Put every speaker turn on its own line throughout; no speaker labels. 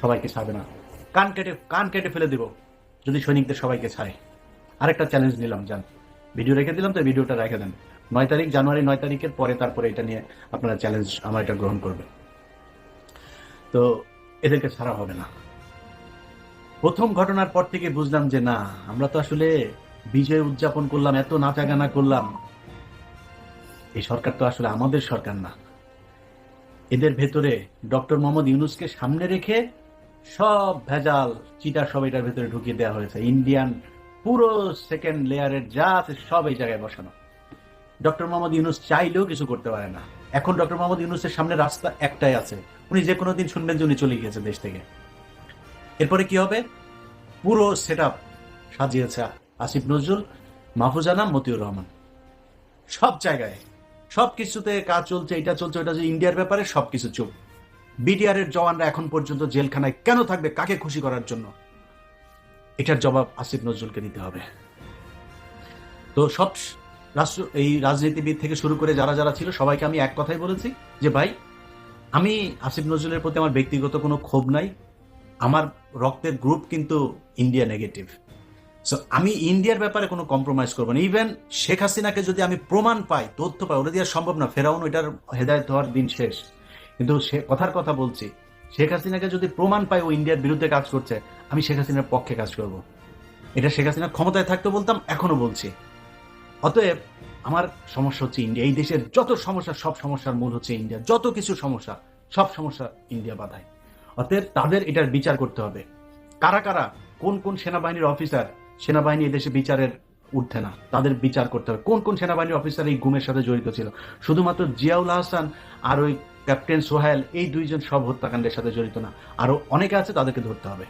সবাইকে ছাড়বে না। কান কেটে কান কেটে ফেলে দিব, যদি সৈনিকদের সবাইকে ছাড়ে। আরেকটা চ্যালেঞ্জ নিলাম যান ভিডিও রেখে দিলাম তো ভিডিওটা রেখে দেন। নয় তারিখ, জানুয়ারি নয় তারিখের পরে তারপরে এটা নিয়ে আপনারা চ্যালেঞ্জ আমার এটা গ্রহণ করবেন। তো এদেরকে ছাড়া হবে না। প্রথম ঘটনার পর থেকে বুঝলাম যে না, আমরা তো আসলে বিজয় উদযাপন করলাম, এত নাচা গানা করলাম। এই সরকার তো আসলে আমাদের সরকার না। এদের ভেতরে ডক্টর মোহাম্মদ ইউনুসকে সামনে রেখে সব ভেজাল চিটা সব এটার ভেতরে ঢুকিয়ে দেওয়া হয়েছে। ইন্ডিয়ান পুরো সেকেন্ড লেয়ারের যা আছে সব এই জায়গায় বসানো। ডক্টর মোহাম্মদ ইউনুস চাইলেও কিছু করতে পারে না। এখন ডক্টর মোহাম্মদ ইউনুসের সামনে রাস্তা একটাই আছে। উনি যে কোনো দিন শুনবেন যে উনি চলে গিয়েছে দেশ থেকে। এরপরে কি হবে? পুরো সেট আপ সাজিয়েছে আসিফ নজরুল মাহফুজানা মতিউর রহমান। সব জায়গায়। সব কিছুতে কাজ চলছে, এটা চলছে, ওটা যে ইন্ডিয়ার ব্যাপারে সবকিছু চুপ বিডিআর এর জওয়ানরা এখন পর্যন্ত জেলখানায় কেন থাকবে, কাকে খুশি করার জন্য? এটার জবাব আসিফ নজরুলকে দিতে হবে। তো সব রাষ্ট্র এই রাজনীতিবিদ থেকে শুরু করে যারা যারা ছিল, সবাইকে আমি এক কথাই বলেছি যে, ভাই, আমি আসিফ নজরুলের প্রতি আমার ব্যক্তিগত কোনো ক্ষোভ নাই। আমার রক্তের গ্রুপ কিন্তু ইন্ডিয়া নেগেটিভ সো আমি ইন্ডিয়ার ব্যাপারে কোনো কম্প্রোমাইজ করব না। ইভেন শেখ হাসিনাকে যদি আমি প্রমাণ পাই, তথ্য পাই, ওটা দিয়ে সম্ভব না। ফেরাউন, ওইটার হেদায়ত হওয়ার দিন শেষ। কিন্তু সে কথার কথা বলছি। শেখ হাসিনাকে যদি প্রমাণ পাই ও ইন্ডিয়ার বিরুদ্ধে কাজ করছে, আমি শেখ হাসিনার পক্ষে কাজ করব। এটা শেখ হাসিনা ক্ষমতায় থাকতে বলতাম এখনও বলছি। অতএব আমার সমস্যা হচ্ছে ইন্ডিয়া। এই দেশের যত সমস্যা, সব সমস্যার মূল হচ্ছে ইন্ডিয়া। যত কিছু সমস্যা, সব সমস্যা ইন্ডিয়া বাধায়। অতএব তাদের এটার বিচার করতে হবে। কারা কারা, কোন কোন সেনাবাহিনীর অফিসার, সেনাবাহিনী এদেশে বিচারের উঠছে না, তাদের বিচার করতে হবে। কোন কোন সেনাবাহিনীর অফিসার এই গুমের সাথে জড়িত ছিল? শুধুমাত্র জিয়াউল হাসান আর ওই ক্যাপ্টেন সোহেল এই দুইজন সব হত্যাকাণ্ডের সাথে জড়িত না। আরও অনেকে আছে তাদেরকে ধরতে হবে।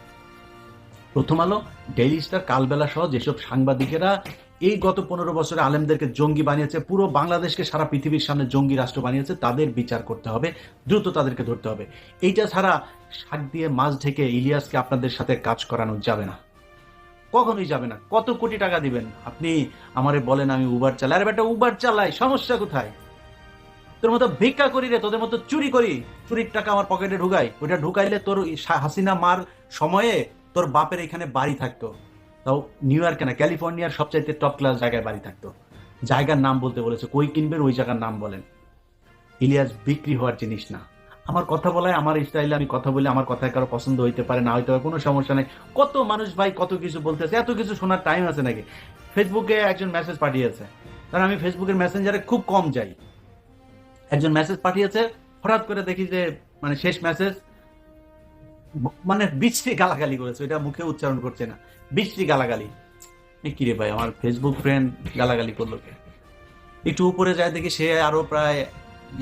প্রথম আলো, ডেইলি স্টার, কালবেলা সহ যেসব সাংবাদিকেরা এই গত পনেরো বছরে আলেমদেরকে জঙ্গি বানিয়েছে, পুরো বাংলাদেশকে সারা পৃথিবীর সামনে জঙ্গি রাষ্ট্র বানিয়েছে, তাদের বিচার করতে হবে, দ্রুত তাদেরকে ধরতে হবে। এইটা ছাড়া শাক দিয়ে মাছ ঢেকে ইলিয়াসকে আপনাদের সাথে কাজ করানো যাবে না। কখনোই যাবে না। কত কোটি টাকা দিবেন? আপনি আমারে বলেন আমি উবার চালাই। আরে বেটা উবার চালাই, সমস্যা কোথায়? তোর মতো ভিক্ষা করি রে, তোদের মতো চুরি করি, চুরির টাকা আমার পকেটে ঢুকাই। ওইটা ঢুকাইলে তোর হাসিনা মার সময়ে তোর বাপের এখানে বাড়ি থাকতো। তাও নিউ ইয়র্কে না, ক্যালিফোর্নিয়ার সবচাইতে টপ ক্লাস জায়গায় বাড়ি থাকতো। জায়গার নাম বলতে বলেছে, কই কিনবেন ওই জায়গার নাম বলেন। ইলিয়াস, বিক্রি হওয়ার জিনিস না। আমার কথা বলায়, আমার স্টাইলে আমি কথা বলে, আমার কথায় কারও পছন্দ হইতে পারে না, হইতে পারে, কোনো সমস্যা নেই। কত মানুষ ভাই কত কিছু বলতেছে, এত কিছু শোনার টাইম আছে নাকি? ফেসবুকে একজন মেসেজ পাঠিয়েছে। কারণ আমি ফেসবুকের মেসেঞ্জারে খুব কম যাই। একজন মেসেজ পাঠিয়েছে, হঠাৎ করে দেখি যে মানে শেষ মেসেজ মানে বিশ্রী গালাগালি করেছে, এটা মুখে উচ্চারণ করছে না। বিশ্রী গালাগালি। কিরে কি রে ভাই, আমার ফেসবুক ফ্রেন্ড গালাগালি করল একটু উপরে যায় দেখি সে আরও প্রায়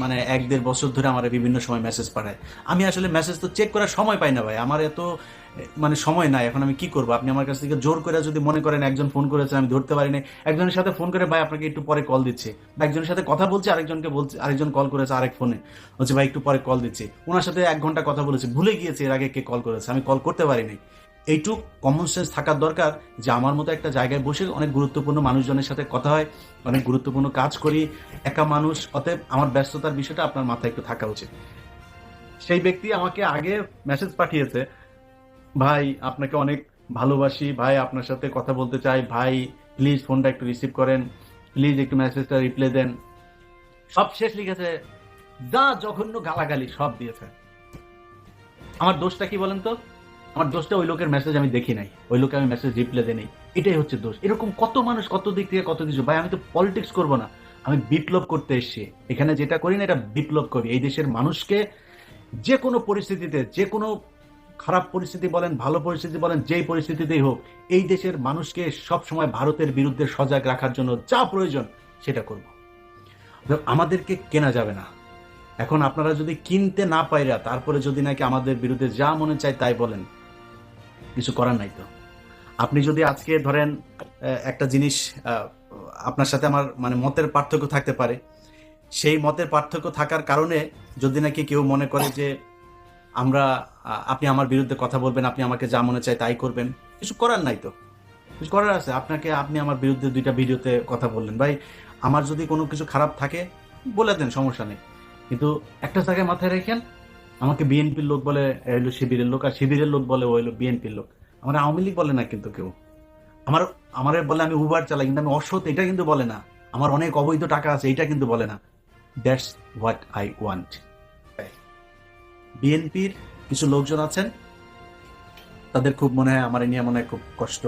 মানে এক দেড় বছর ধরে আমার বিভিন্ন সময় মেসেজ পাঠায়। আমি আসলে মেসেজ তো চেক করার সময় পাই না ভাই। আমার এত মানে সময় নাই। এখন আমি কি করব? আপনি আমার কাছ থেকে জোর করে যদি মনে করেন একজন ফোন করেছে, আমি ধরতে পারিনি একজনের সাথে ফোন করে ভাই আপনাকে একটু পরে কল দিচ্ছে। বা একজনের সাথে কথা বলছে, আরেকজনকে বলছে, আরেকজন কল করেছে আরেক ফোনে হচ্ছে ভাই, একটু পরে কল দিচ্ছি। ওনার সাথে এক ঘণ্টা কথা বলেছি। ভুলে গিয়েছে এর আগে কে কল করেছে। আমি কল করতে পারিনি এইটুক কমন সেন্স থাকার দরকার যে আমার মতো একটা জায়গায় বসে অনেক গুরুত্বপূর্ণ মানুষজনের সাথে কথা হয়, অনেক গুরুত্বপূর্ণ কাজ করি, একা মানুষ, অতএব আমার ব্যস্ততার বিষয়টা আপনার মাথায় একটু থাকা উচিত। সেই ব্যক্তি আমাকে আগে মেসেজ পাঠিয়েছে, ভাই, আপনাকে অনেক ভালোবাসি, ভাই, আপনার সাথে কথা বলতে চাই, ভাই প্লিজ ফোনটা একটু রিসিভ করেন প্লিজ একটু মেসেজটা রিপ্লাই দেন। সব শেষ লিখেছে, যা জঘন্য গালাগালি সব দিয়েছে। আমার দোষটা কি বলেন তো? আমার দোষটা ওই লোকের মেসেজ আমি দেখি নাই। ওই লোকে আমি মেসেজ রিপ্লাই দিই নাই। এটাই হচ্ছে দোষ। এরকম কত মানুষ কত দিক থেকে কত কিছু। ভাই, আমি তো পলিটিক্স করব না। আমি বিপ্লব করতে এসেছি। এখানে যেটা করি না, এটা বিপ্লব করি। এই দেশের মানুষকে যে কোনো পরিস্থিতিতে, যে কোনো খারাপ পরিস্থিতি বলেন, ভালো পরিস্থিতি বলেন, যেই পরিস্থিতিতেই হোক, এই দেশের মানুষকে সব সময় ভারতের বিরুদ্ধে সজাগ রাখার জন্য যা প্রয়োজন, সেটা করব। আমাদেরকে কেনা যাবে না। এখন আপনারা যদি কিনতে না পাইরা, তারপরে যদি নাকি আমাদের বিরুদ্ধে যা মনে চায় তাই বলেন কিছু করার নাই তো। আপনি যদি আজকে ধরেন একটা জিনিস আপনার সাথে আমার মানে মতের পার্থক্য থাকতে পারে। সেই মতের পার্থক্য থাকার কারণে যদি নাকি কেউ মনে করে যে আমরা আপনি আমার বিরুদ্ধে কথা বলবেন, আপনি আমাকে যা মনে চায় তাই করবেন, কিছু করার নাই তো। কিছু করার আছে। আপনাকে, আপনি আমার বিরুদ্ধে দুইটা ভিডিওতে কথা বললেন। ভাই, আমার যদি কোনো কিছু খারাপ থাকে, বলে দেন, সমস্যা নেই। কিন্তু একটা জায়গায় মাথায় রেখেন আমাকে বিএনপির লোক বলে, এ হলো শিবিরের লোক, আর শিবিরের লোক বলে হলো বিএনপির লোক। আমার আওয়ামী লীগ বলে না কিন্তু কেউ। আমার আমার বলে আমি উবার চালাই, কিন্তু আমি অসৎ, এটা কিন্তু বলে না। আমার অনেক অবৈধ টাকা আছে, এটা কিন্তু বলে না। দ্যাটস হোয়াট আই ওয়ান্ট বিএনপির কিছু লোকজন আছেন, তাদের খুব মনে হয়, আমার নিয়ে মনে হয় খুব কষ্ট।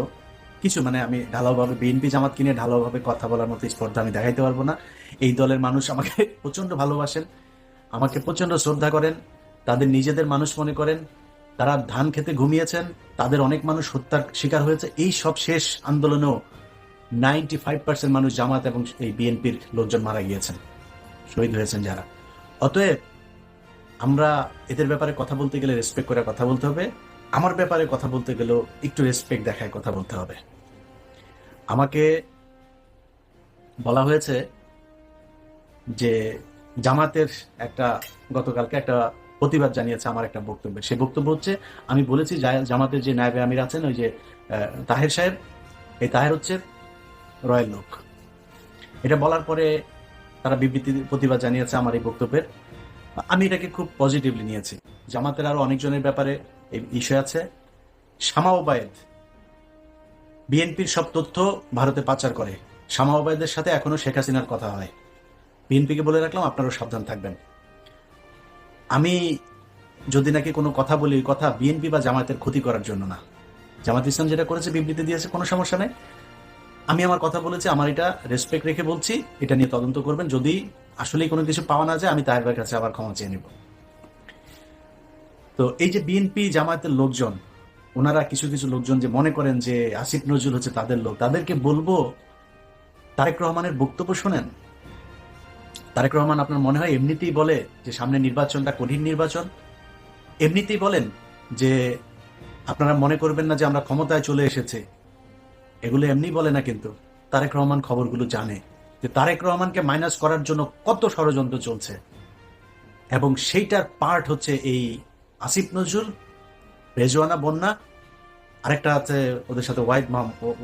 কিছু মানে আমি ঢালাওভাবে, বিএনপি জামাত কিনে ঢালাওভাবে কথা বলার মতো স্পর্ধা আমি দেখাইতে পারব না। এই দলের মানুষ আমাকে প্রচণ্ড ভালোবাসেন, আমাকে প্রচণ্ড শ্রদ্ধা করেন। তাদের নিজেদের মানুষ মনে করেন, তারা ধান খেতে ঘুমিয়েছেন, তাদের অনেক মানুষ হত্যার শিকার হয়েছে। এই সব শেষ আন্দোলনেও নাইনটি ফাইভ পার্সেন্ট মানুষ জামাত এবং এই বিএনপির লোকজন মারা গিয়েছেন, শহীদ হয়েছেন যারা। অতএব আমরা এদের ব্যাপারে কথা বলতে গেলে রেসপেক্ট করে কথা বলতে হবে। আমার ব্যাপারে কথা বলতে গেলেও একটু রেসপেক্ট দেখায় কথা বলতে হবে। আমাকে বলা হয়েছে যে জামাতের একটা, গতকালকে একটা প্রতিবাদ জানিয়েছে আমার একটা বক্তব্য। সেই বক্তব্য হচ্ছে, আমি বলেছি জামাতের যে নায়বে আমির আছেন, ওই যে তাহের সাহেব, এই তাহের হচ্ছে রয়্যাল লোক। এটা বলার পরে তারা বিবৃতি, প্রতিবাদ জানিয়েছে আমার এই বক্তব্যের। আমি এটাকে খুব পজিটিভলি নিয়েছি। জামাতের আরও অনেকজনের ব্যাপারে এই বিষয় আছে। শামা ওবায়েদ, বিএনপির সব তথ্য ভারতে পাচার করে। শামা ওবায়েদের সাথে এখনও শেখ হাসিনার কথা হয়। বিএনপিকে বলে রাখলাম, আপনারাও সাবধান থাকবেন। আমি যদি নাকি কোনো কথা বলি কথা বিএনপি বা জামায়াতের ক্ষতি করার জন্য না। জামাত ইসলাম যেটা করেছে, বিবৃতি দিয়েছে, কোনো সমস্যা নেই। আমি আমার কথা বলেছি, আমার এটা রেসপেক্ট রেখে বলছি, এটা নিয়ে তদন্ত করবেন। যদি আসলেই কোনো কিছু পাওয়া না যায়, আমি তাহের কাছে আবার ক্ষমা চেয়ে নিব। তো এই যে বিএনপি জামায়াতের লোকজন, ওনারা কিছু কিছু লোকজন যে মনে করেন যে আসিফ নজরুল হচ্ছে তাদের লোক, তাদেরকে বলব, তারেক রহমানের বক্তব্য শোনেন। তারেক রহমান আপনার মনে হয় এমনিতেই বলে যে সামনে নির্বাচনটা কঠিন নির্বাচন? এমনিতেই বলেন যে আপনারা মনে করবেন না যে আমরা ক্ষমতায় চলে এসেছে। এগুলো এমনি বলে না কিন্তু। তারেক রহমান খবরগুলো জানে যে তারেক রহমানকে মাইনাস করার জন্য কত ষড়যন্ত্র চলছে। এবং সেইটার পার্ট হচ্ছে এই আসিফ নজরুল, রেজওয়ানা বন্যা, আরেকটা আছে ওদের সাথে ওয়াহিদ মাহমুদ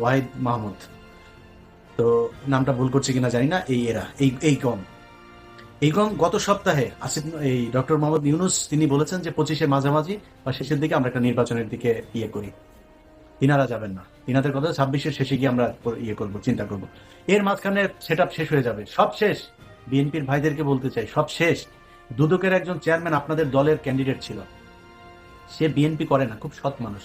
ওয়াহিদ মাহমুদ। তো নামটা ভুল করছি কিনা জানি না, এই এরা, এই এই কম। এই কম গত সপ্তাহে আসিফ, এই ডক্টর মোহাম্মদ ইউনুস, তিনি বলেছেন যে পঁচিশে মাঝামাঝি বা শেষের দিকে আমরা একটা নির্বাচনের দিকে ইয়ে করি। তিনারা যাবেন না। তিনাদের কথা ছাব্বিশের শেষে গিয়ে আমরা ইয়ে করব, চিন্তা করব। এর মাঝখানে সেট শেষ হয়ে যাবে। সব শেষ। বিএনপির ভাইদেরকে বলতে চাই, সব শেষ। দুদকের একজন চেয়ারম্যান আপনাদের দলের ক্যান্ডিডেট ছিল। সে বিএনপি করে না, খুব সৎ মানুষ।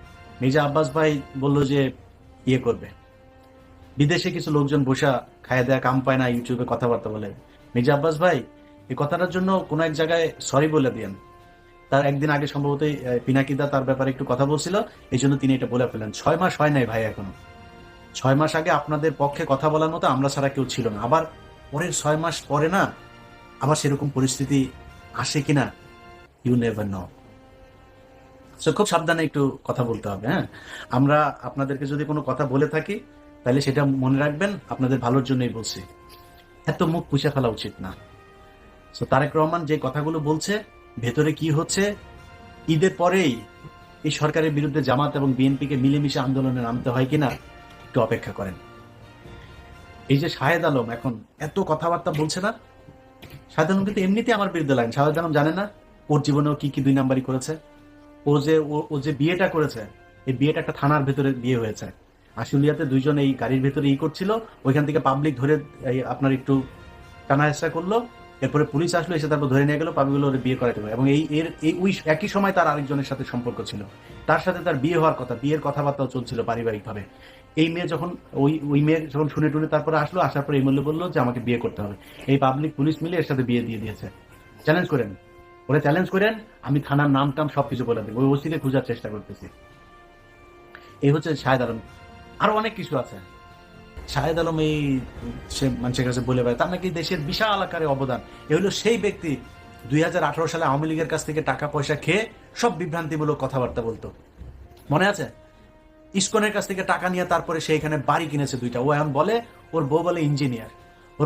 মির্জা আব্বাস ভাই বলল যে ইয়ে করবে। বিদেশে কিছু লোকজন বসা খায় দেয়া কাম পায় না, ইউটিউবে কথাবার্তা বলে। মির্জা আব্বাস ভাই, এই কথাটার জন্য কোনো এক জায়গায় সরি বলে দিয়েন। তার একদিন আগে সম্ভবত পিনাকিদা তার ব্যাপারে একটু কথা বলছিল, এই জন্য তিনি এটা বলে ফেলেন। ছয় মাস হয় নাই ভাই এখনও। ছয় মাস আগে আপনাদের পক্ষে কথা বলার মতো আমরা ছাড়া কেউ ছিল না। আবার পরের ছয় মাস পরে না, আবার সেরকম পরিস্থিতি আসে কিনা ইউ নেভার নো সো খুব সাবধানে একটু কথা বলতে হবে হ্যাঁ? আমরা আপনাদেরকে যদি কোনো কথা বলে থাকি, তাহলে সেটা মনে রাখবেন, আপনাদের ভালোর জন্যই বলছি। এত মুখ পুষে ফেলা উচিত না। সো তারেক রহমান যে কথাগুলো বলছে, ভেতরে কি হচ্ছে? ঈদের পরেই এই সরকারের বিরুদ্ধে জামাত এবং বিএনপিকে মিলেমিশে আন্দোলনে নামতে হয় কিনা, একটু অপেক্ষা করেন। এই যে শাহেদ আলম এখন এত কথাবার্তা বলছে না, শাহেদ আলম কিন্তু এমনিতে আমার বিরুদ্ধে লাগেন শাহেদ আলম জানে না, ওর জীবনেও কি কি দুই নাম্বারই করেছে। ও যে, ও- যে বিয়েটা করেছে, এই বিয়েটা একটা থানার ভেতরে বিয়ে হয়েছে। আশুলিয়াতে দুইজন এই গাড়ির ভেতরে ই করছিল, ওইখান থেকে পাবলিক ধরে আপনার একটু টানা হেসা করল, এরপরে পুলিশ আসলো, এসে তারপর ধরে নিয়ে গেল পাবলিক ওর বিয়ে করাতে এবং এই, এর, এই ওই একই সময় তার আরেকজনের সাথে সম্পর্ক ছিল। তার সাথে তার বিয়ে হওয়ার কথা, বিয়ের কথাবার্তাও চলছিল পারিবারিকভাবে। এই মেয়ে যখন, ওই ওই মেয়ে যখন শুনে টুনে তারপরে আসলো, আসার পরে এই মূল্য বলল যে আমাকে বিয়ে করতে হবে। এই পাবলিক পুলিশ মিলে এর সাথে বিয়ে দিয়ে দিয়েছে। চ্যালেঞ্জ করেন ওরা চ্যালেঞ্জ করেন, আমি থানার নাম টাম সবকিছু বলে দেবো। ওই ওসিকে খোঁজার চেষ্টা করতেছি। এই হচ্ছে শাহেদ আলম। আরও অনেক কিছু আছে। শাহেদ আলম এই, সে মানুষের কাছে বলে বেড়ায়, তার নাকি দেশের বিশাল আকারে অবদান। এ হলো সেই ব্যক্তি দুই হাজার আঠারো সালে আওয়ামী লীগের কাছ থেকে টাকা পয়সা খেয়ে সব বিভ্রান্তিমূলক কথাবার্তা বলতো। মনে আছে? ইস্কনের কাছ থেকে টাকা নিয়ে তারপরে সে এখানে বাড়ি কিনেছে দুইটা। ও এখন বলে, ওর বউ বলে ইঞ্জিনিয়ার।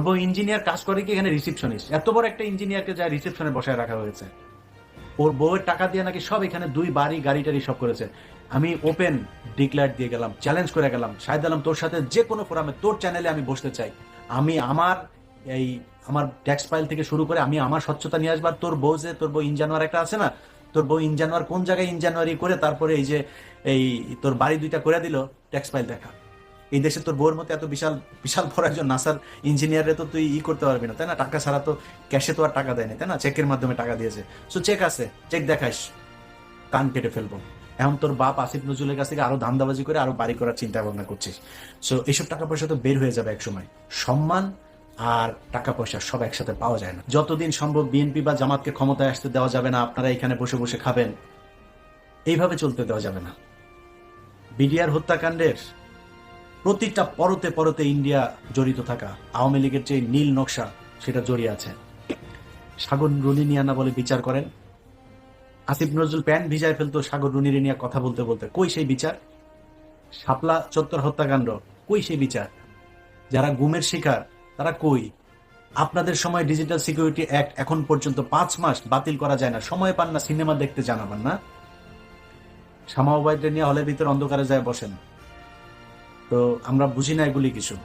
বউ ইঞ্জিনিয়ার কাজ করে কি এখানে রিসিপশনিস্ট এত বড় একটা ইঞ্জিনিয়ারকে যা রিসিপশনে বসায় রাখা হয়েছে। ওর বউয়ের টাকা দিয়ে নাকি সব এখানে দুই বাড়ি গাড়ি টাড়ি সব করেছে। আমি ওপেন ডিক্লেয়ার দিয়ে গেলাম চ্যালেঞ্জ করে গেলাম। শাহেদ আলম, তোর সাথে যে কোনো ফোরামে তোর চ্যানেলে আমি বসতে চাই। আমি আমার এই, আমার ট্যাক্স ফাইল থেকে শুরু করে আমি আমার স্বচ্ছতা নিয়ে আসবার তোর বউ যে, তোর বউ ইনজানুয়ার একটা আছে না? তোর বউ ইনজানুয়ার কোন জায়গায় ইনজানুয়ারি করে তারপরে এই যে, এই তোর বাড়ি দুইটা করে দিল ট্যাক্স ফাইল দেখা। এই দেশে তোর বউর মতো এত বিশাল বিশাল বড় একজন নাসার ইঞ্জিনিয়ারে তো তুই ই করতে পারবি না, তাই না? টাকা ছাড়া তো ক্যাশে তো আর টাকা দেয়নি তাই না? চেকের মাধ্যমে টাকা দিয়েছে। সো চেক আছে চেক দেখাইস কান কেটে ফেলব। এখন তোর বাপ আসিফ নজরুলের কাছ থেকে আরও ধান্দাবাজি করে আরও বাড়ি করার চিন্তা ভাবনা করছিস। সো এইসব টাকা পয়সা তো বের হয়ে যাবে এক সময় সম্মান আর টাকা পয়সা সব একসাথে পাওয়া যায় না। যতদিন সম্ভব বিএনপি বা জামাতকে ক্ষমতায় আসতে দেওয়া যাবে না, আপনারা এখানে বসে বসে খাবেন। এইভাবে চলতে দেওয়া যাবে না। বিডিআর হত্যাকাণ্ডের প্রতিটা পরতে পরতে ইন্ডিয়া জড়িত থাকা। আওয়ামী লীগের যে নীল নকশা, সেটা জড়িয়ে আছে। সাগর রুনি বলে বিচার করেন। আসিফ নজরুল প্যান্ট ভিজায় ফেলতো সাগর রুনির নিয়ে কথা বলতে বলতে। কই সেই বিচার? শাপলা চত্বর হত্যাকাণ্ড, কই সেই বিচার? যারা গুমের শিকার, তারা কই? আপনাদের সময় ডিজিটাল সিকিউরিটি অ্যাক্ট এখন পর্যন্ত পাঁচ মাস বাতিল করা যায় না। সময় পান না, সিনেমা দেখতে জানাবেন না। ওবায়দে নিয়ে হলের ভিতরে অন্ধকারে যায় বসেন। তো আমরা বুঝি না এগুলি কিছু।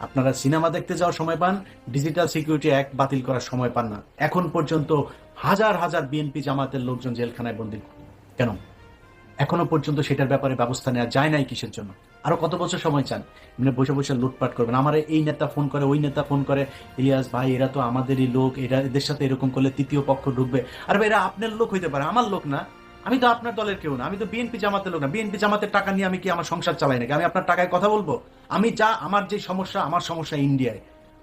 আপনারা সিনেমা দেখতে যাওয়ার সময় পান, ডিজিটাল সিকিউরিটি অ্যাক্ট বাতিল করার সময় পান না। এখন পর্যন্ত হাজার হাজার বিএনপি জামাতের লোকজন জেলখানায় বন্দি। কেন? এখনও পর্যন্ত সেটার ব্যাপারে ব্যবস্থা নেওয়া যায় নাই কিসের জন্য? আরও কত বছর সময় চান? এমনি বসে বসে লুটপাট করবেন। আমার এই নেতা ফোন করে, ওই নেতা ফোন করে, ইলিয়াস ভাই, এরা তো আমাদেরই লোক, এরা এদের সাথে এরকম করলে তৃতীয় পক্ষ ঢুকবে। আর এরা আপনার লোক হইতে পারে, আমার লোক না। আমি তো আপনার দলের কেউ না, আমি তো বিএনপি জামাতের লোক না। বিএনপি জামাতের টাকা নিয়ে আমি কি আমার সংসার চালাই নাকি? আমি আপনার টাকায় কথা বলব? আমি যা, আমার যে সমস্যা, আমার সমস্যা ইন্ডিয়ায়।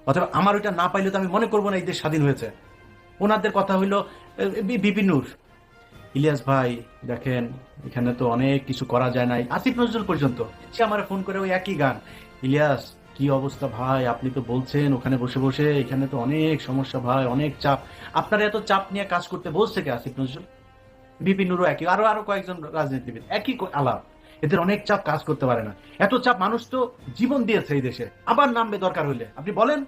অথবা আমার ওইটা না পাইলে তো আমি মনে করব না এই দেশ স্বাধীন হয়েছে। ওনাদের কথা হইল বিপিনুর ইলিয়াস ভাই, দেখেন, এখানে তো অনেক কিছু করা যায় নাই। আসিফ নজরুল পর্যন্ত, সে আমার ফোন করে ওই একই গান। ইলিয়াস, কি অবস্থা ভাই? আপনি তো বলছেন, ওখানে বসে বসে, এখানে তো অনেক সমস্যা ভাই, অনেক চাপ। আপনারা এত চাপ নিয়ে কাজ করতে বলছে কে আসিফ নজরুল? বিপিনুরও একই আরও আরও কয়েকজন রাজনীতিবিদ, একই আলাপ। এদের অনেক চাপ কাজ করতে পারে না। এত চাপ মানুষ তো জীবন দিয়েছে এই দেশে। আবার নামবে দরকার হইলে। আপনি বলেন,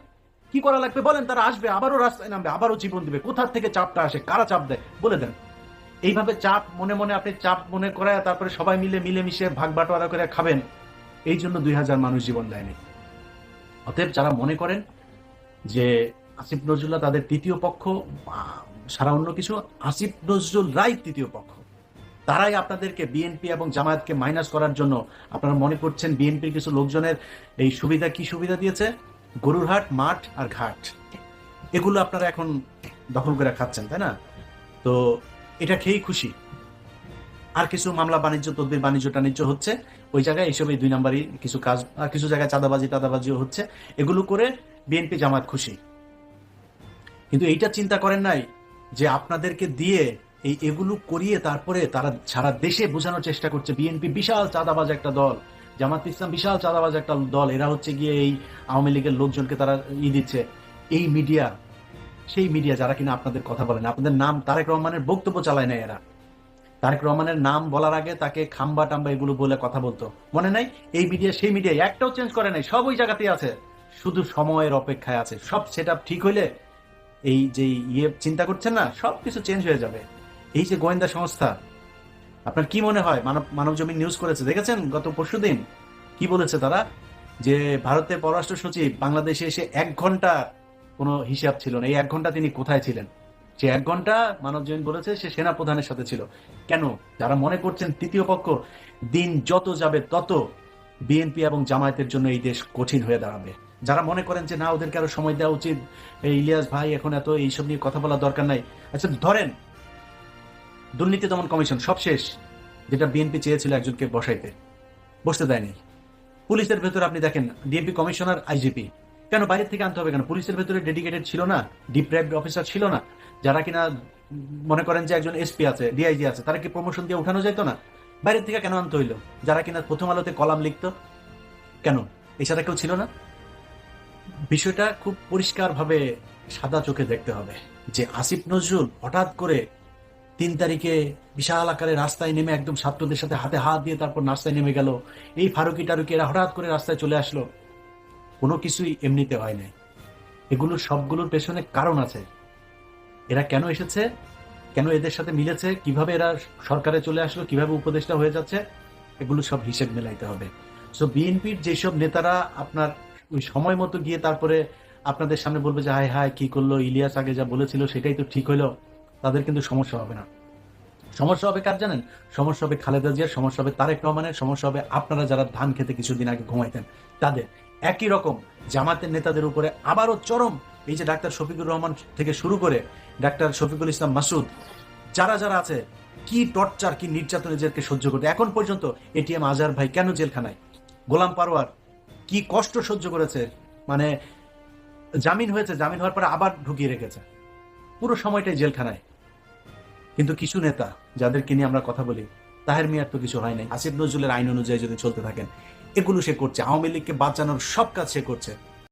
কি করা লাগবে? বলেন, তারা আসবে, আবারও রাস্তায় নামবে, আবারও জীবন দিবে। কোথা থেকে চাপটা আসে? কারা চাপ দেয়? বলে দেন। এইভাবে চাপ, মনে মনে আপনি চাপ মনে করায় তারপরে সবাই মিলে, মিলেমিশে ভাগ বাটোয়ারা করে খাবেন। এই জন্য দুই হাজার মানুষ জীবন দেয়নি। অতএব যারা মনে করেন যে আসিফ নজরুল্লাহ তাদের তৃতীয় পক্ষ সারা অন্য কিছু, আসিফ নজরুল রাই তৃতীয় পক্ষ। তারাই আপনাদেরকে বিএনপি এবং জামায়াতকে মাইনাস করার জন্য, আপনারা মনে করছেন বিএনপির কিছু লোকজনের এই সুবিধা কি সুবিধা দিয়েছে? গরুরহাট মাঠ আর ঘাট। এগুলো আপনারা এখন দখল করে খাচ্ছেন, তাই না? তো এটা খেয়েই খুশি। আর কিছু মামলা বাণিজ্য, তদবির বাণিজ্য, টাণিজ্য হচ্ছে। ওই জায়গায় এইসব এই দুই নাম্বারই কিছু কাজ, আর কিছু জায়গায় চাঁদাবাজি, টাদাবাজিও হচ্ছে। এগুলো করে বিএনপি জামাত খুশি। কিন্তু এইটা চিন্তা করেন নাই যে আপনাদেরকে দিয়ে এই এগুলো করিয়ে তারপরে তারা সারা দেশে বোঝানোর চেষ্টা করছে। বিএনপি বিশাল চাঁদাবাজ একটা দল, জামাত ইসলাম বিশাল চাঁদাবাজ একটা দল, এরা হচ্ছে গিয়ে এই আওয়ামী লীগের লোকজনকে তারা ই দিচ্ছে। এই মিডিয়া, সেই মিডিয়া যারা কিনা আপনাদের কথা বলেন আপনাদের নাম তারেক রহমানের বক্তব্য চালায় না এরা। তারেক রহমানের নাম বলার আগে তাকে খাম্বা টাম্বা এগুলো বলে কথা বলতো। মনে নাই? এই মিডিয়া, সেই মিডিয়া একটাও চেঞ্জ করে নাই, সব ওই জায়গাতেই আছে। শুধু সময়ের অপেক্ষায় আছে। সব সেট ঠিক হইলে এই যে ইয়ে চিন্তা করছেন না, সব কিছু চেঞ্জ হয়ে যাবে। এই যে গোয়েন্দা সংস্থা, আপনার কি মনে হয়? মানব মানব জমিন নিউজ করেছে, দেখেছেন গত পরশুদিন কি বলেছে তারা? যে ভারতের পররাষ্ট্র সচিব বাংলাদেশে এসে এক ঘণ্টা কোনো হিসাব ছিল না। এই এক ঘণ্টা তিনি কোথায় ছিলেন? সে এক ঘণ্টা মানব জমিন বলেছে, সে সেনা প্রধানের সাথে ছিল। কেন? যারা মনে করছেন তৃতীয় পক্ষ, দিন যত যাবে তত বিএনপি এবং জামায়াতের জন্য এই দেশ কঠিন হয়ে দাঁড়াবে। যারা মনে করেন যে না, ওদেরকে আরও সময় দেওয়া উচিত। ইলিয়াস ভাই এখন এত এইসব নিয়ে কথা বলার দরকার নাই। আচ্ছা ধরেন, দুর্নীতি দমন কমিশন, সব শেষ, যেটা বিএনপি চেয়েছিল একজনকে বসাইতে, বসতে দেয়নি। পুলিশের ভেতরে আপনি দেখেন, ডিএমপি কমিশনার আইজিপি কেন বাইরের থেকে আনতে হবে কেন? পুলিশের ভেতরে ডেডিকেটেড ছিল না? ডিপ্রাইভড অফিসার ছিল না? যারা কিনা মনে করেন যে একজন এসপি আছে, ডিআইজি আছে, তারা কি প্রমোশন দিয়ে উঠানো যেত না? বাইরের থেকে কেন আনতে হইল? যারা কিনা প্রথম আলোতে কলাম লিখতো? কেন? এছাড়া কেউ ছিল না? বিষয়টা খুব পরিষ্কারভাবে সাদা চোখে দেখতে হবে যে আসিফ নজরুল হঠাৎ করে তিন তারিখে বিশাল আকারে রাস্তায় নেমে একদম ছাত্রদের সাথে হাতে হাত দিয়ে তারপর রাস্তায় নেমে গেল। এই ফারুকি টারুকি এরা হঠাৎ করে রাস্তায় চলে আসলো। কোনো কিছুই এমনিতে হয় নাই। এগুলোর সবগুলোর পেছনে কারণ আছে। এরা কেন এসেছে? কেন এদের সাথে মিলেছে? কীভাবে এরা সরকারে চলে আসলো? কীভাবে উপদেষ্টা হয়ে যাচ্ছে? এগুলো সব হিসেব মেলাইতে হবে। সো বিএনপির যেসব নেতারা আপনার ওই সময় মতো গিয়ে তারপরে আপনাদের সামনে বলবে যে, হায় হায়, কি করল, ইলিয়াস আগে যা বলেছিল সেটাই তো ঠিক হইল তাদের কিন্তু সমস্যা হবে না। সমস্যা হবে কার জানেন? সমস্যা হবে খালেদা জিয়ার, সমস্যা হবে তারেক রহমানের, সমস্যা হবে আপনারা যারা ধান খেতে কিছুদিন আগে ঘুমাইতেন, তাদের। একই রকম জামাতের নেতাদের উপরে আবারও চরম এই যে ডাক্তার শফিকুর রহমান থেকে শুরু করে ডাক্তার শফিকুল ইসলাম মাসুদ, যারা যারা আছে, কি টর্চার, কি নির্যাতন এদেরকে সহ্য করতে। এখন পর্যন্ত এটিএম আজহার ভাই কেন জেলখানায়? গোলাম পারোয়ার কি কষ্ট সহ্য করেছে? মানে জামিন হয়েছে, জামিন হওয়ার পরে আবার ঢুকিয়ে রেখেছে। পুরো সময়টাই জেলখানায়। কিন্তু কিছু নেতা, যাদেরকে নিয়ে আমরা কথা বলি, তাহের মিয়ার তো কিছু হয় নাই। আসিফ নজরুলের আইন অনুযায়ী যদি চলতে থাকেন, এগুলো সে করছে। আওয়ামী লীগকে বাঁচানোর সব কাজ সে করছে।